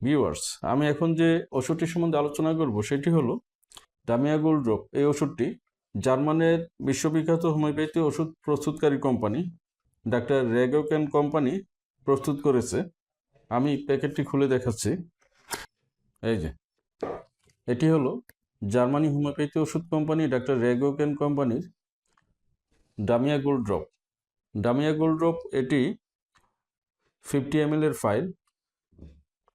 Viewers আমি এখন যে ওষুধটি সম্বন্ধে আলোচনা করব সেটি হলো ডামিয়া গোল্ড ড্রপ এই ওষুধটি জার্মানের বিশ্ববিখ্যাত হোমিওপ্যাথি ওষুধ প্রস্তুতকারী কোম্পানি, ডাক্তার রেগোকেন কোম্পানি প্রস্তুত করেছে। আমি প্যাকেটটি খুলে দেখাচ্ছি। এই যে, এটি হলো জার্মানি হোমিওপ্যাথি ওষুধ কোম্পানি, ডাক্তার রেগোকেন কোম্পানির ডামিয়া গোল্ড ড্রপ ডামিয়া গোল্ড ড্রপ এটি ফিফটি এম এর ফাইল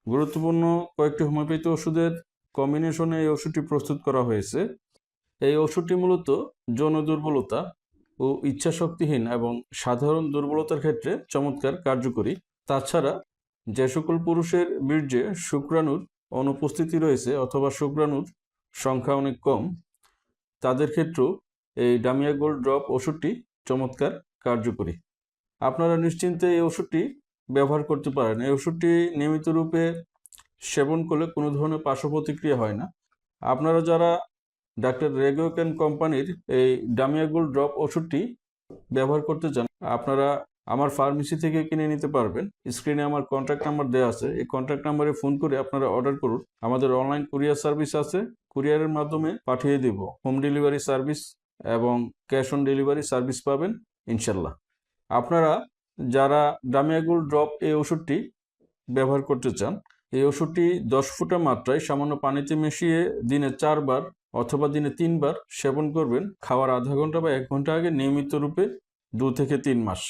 গুরুত্বপূর্ণ কয়েকটি হোমিওপ্যাথি ওষুধের কম্বিনেশনে এই ওষুধটি প্রস্তুত করা হয়েছে। এই ওষুধটি মূলত যৌন দুর্বলতা ও ইচ্ছাশক্তিহীন এবং সাধারণ দুর্বলতার ক্ষেত্রে চমৎকার কার্যকরী। তাছাড়া যে সকল পুরুষের বীর্যে শুক্রাণুর অনুপস্থিতি রয়েছে অথবা শুক্রাণুর সংখ্যা অনেক কম, তাদের ক্ষেত্রেও এই ডামিয়া গোল্ড ড্রপ ওষুধটি চমৎকার কার্যকরী। আপনারা নিশ্চিন্তে এই ওষুধটি ব্যবহার করতে পারেন। এই ওষুধটি নিয়মিত রূপে সেবন করলে কোনো ধরনের পার্শ্ব প্রতিক্রিয়া হয় না। আপনারা যারা ডাক্তার রেগোকেন কোম্পানির এই ডামিয়া গোল্ড ড্রপ ওষুধটি ব্যবহার করতে চান, আপনারা আমার ফার্মেসি থেকে কিনে নিতে পারবেন। স্ক্রিনে আমার কন্ট্যাক্ট নাম্বার দেওয়া আছে। এই কন্ট্যাক্ট নাম্বারে ফোন করে আপনারা অর্ডার করুন। আমাদের অনলাইন কুরিয়ার সার্ভিস আছে। কুরিয়ারের মাধ্যমে পাঠিয়ে দেব। হোম ডেলিভারি সার্ভিস এবং ক্যাশ অন ডেলিভারি সার্ভিস পাবেন, ইনশাল্লাহ। আপনারা যারা ডামিয়াগুল ড্রপ এই ওষুধটি ব্যবহার করতে চান, এই ওষুধটি দশ ফুটা মাত্রায় সামান্য পানিতে মিশিয়ে দিনে চারবার অথবা দিনে তিনবার সেবন করবেন। খাওয়ার আধা ঘণ্টা বা এক ঘণ্টা আগে নিয়মিত রূপে দু থেকে তিন মাস।